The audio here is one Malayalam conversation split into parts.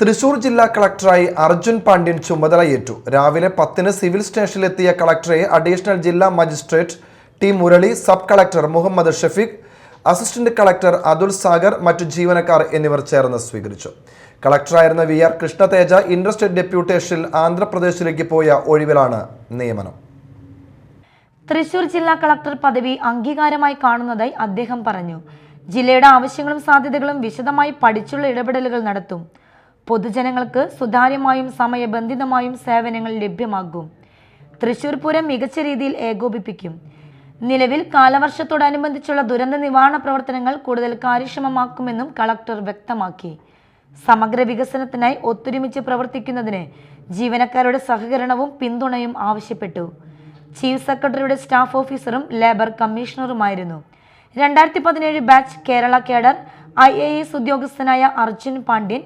തൃശൂർ ജില്ലാ കളക്ടറായി അർജുൻ പാണ്ഡ്യൻ ചുമതലയേറ്റു. രാവിലെ പത്തിന് സിവിൽ സ്റ്റേഷനിലെത്തിയ കളക്ടറെ അഡീഷണൽ ജില്ലാ magistrate T Murali sub collector Muhammad Shafeeq assistant collector Atul Sagar മറ്റു ജീവനക്കാർ എന്നിവർ ചേർന്ന് സ്വീകരിച്ചു. കളക്ടറായിരുന്ന വി ആർ കൃഷ്ണതേജ ഇൻട്രസ്റ്റഡ് ഡെപ്യൂട്ടേഷനിൽ ആന്ധ്രാപ്രദേശിലേക്ക് പോയ ഒഴിവിലാണ് നിയമനം. തൃശൂർ ജില്ലാ കളക്ടർ പദവി അംഗീകാരമായി കാണുന്നതായി അദ്ദേഹം പറഞ്ഞു. ജില്ലയുടെ ആവശ്യങ്ങളും സാധ്യതകളും വിശദമായി പഠിച്ചുള്ള ഇടപെടലുകൾ നടത്തും. പൊതുജനങ്ങൾക്ക് സുതാര്യമായും സമയബന്ധിതമായും സേവനങ്ങൾ ലഭ്യമാകും തൃശൂർ പൂരം മികച്ച രീതിയിൽ ഏകോപിപ്പിക്കും. നിലവിൽ കാലവർഷത്തോടനുബന്ധിച്ചുള്ള ദുരന്ത നിവാരണ പ്രവർത്തനങ്ങൾ കൂടുതൽ കാര്യക്ഷമമാക്കുമെന്നും കളക്ടർ വ്യക്തമാക്കി. സമഗ്ര വികസനത്തിനായി ഒത്തൊരുമിച്ച് പ്രവർത്തിക്കുന്നതിന് ജീവനക്കാരുടെ സഹകരണവും പിന്തുണയും ആവശ്യപ്പെട്ടു. ചീഫ് സെക്രട്ടറിയുടെ സ്റ്റാഫ് ഓഫീസറും ലേബർ കമ്മീഷണറുമായിരുന്നു. രണ്ടായിരത്തി പതിനേഴ് batch Kerala cadre I A S ഉദ്യോഗസ്ഥനായ Arjun Pandian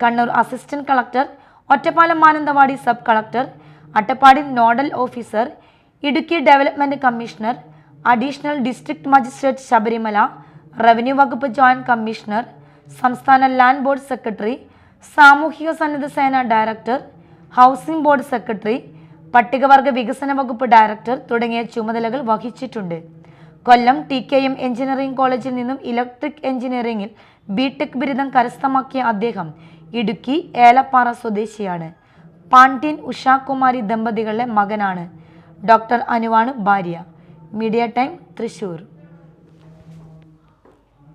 Kannur assistant collector Ottapalam Mananthavady sub collector Attappadi nodal officer Idukki development commissioner additional district magistrate Sabarimala revenue വകുപ്പ് ജോയിന്റ് കമ്മീഷണർ സംസ്ഥാന ലാൻഡ് ബോർഡ് സെക്രട്ടറി സാമൂഹിക സന്നദ്ധ സേന ഡയറക്ടർ ഹൗസിംഗ് ബോർഡ് സെക്രട്ടറി പട്ടികവർഗ വികസന വകുപ്പ് ഡയറക്ടർ തുടങ്ങിയ ചുമതലകൾ വഹിച്ചിട്ടുണ്ട്. Kollam T K M engineering കോളേജിൽ നിന്നും ഇലക്ട്രിക് എഞ്ചിനീയറിംഗിൽ ബിടെക് ബിരുദം കരസ്ഥമാക്കിയ അദ്ദേഹം ഇടുക്കി ഏലപ്പാറ സ്വദേശിയാണ്. പാണ്ഡ്യൻ ഉഷാകുമാരി ദമ്പതികളുടെ മകനാണ്. ഡോക്ടർ അനുവാണ് ഭാര്യ. Media time Thrissur.